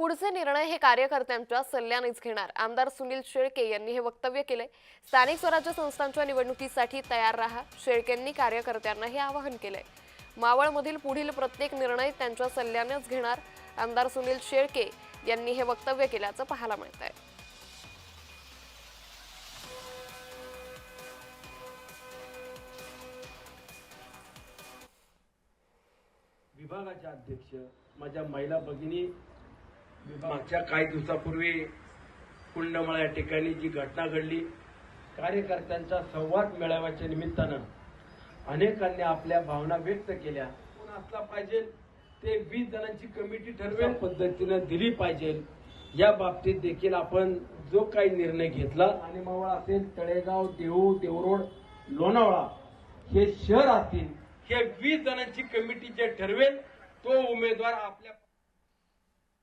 पुढचे निर्णय हे कार्यकर्त्यांच्या सल्ल्यानेच घेणार. आमदार सुनील शेळके यांनी हे वक्तव्य केले स्थानिक स्वराज्य संस्थांच्या निवडणुकीसाठी तयार राहा. शेळकेंनी कार्यकर्त्यांना हे आवाहन केलंय. मावळमधील पुढील प्रत्येक निर्णय त्यांच्या सल्ल्यानेच घेणार आमदार सुनील शेळके यांनी हे वक्तव्य केल्याचं पाहायला मिळत आहे विभागाचे अध्यक्ष माझ्या महिला भगिनी मागच्या काही दिवसापूर्वी कुंडमळा या ठिकाणी जी घटना घडली कार्यकर्त्यांचा संवाद मेळाव्याच्या निमित्तानं अनेकांनी आपल्या भावना व्यक्त केल्या. कोण असला पाहिजे ते वीस जणांची कमिटी ठरवेल. पद्धतीनं दिली पाहिजे. या बाबतीत देखील आपण जो काही निर्णय घेतला आणि मावळ असेल तळेगाव देऊ देवरोड लोणावळा हे शहर असतील हे वीस जणांची कमिटी जे ठरवेल तो उमेदवार आपल्या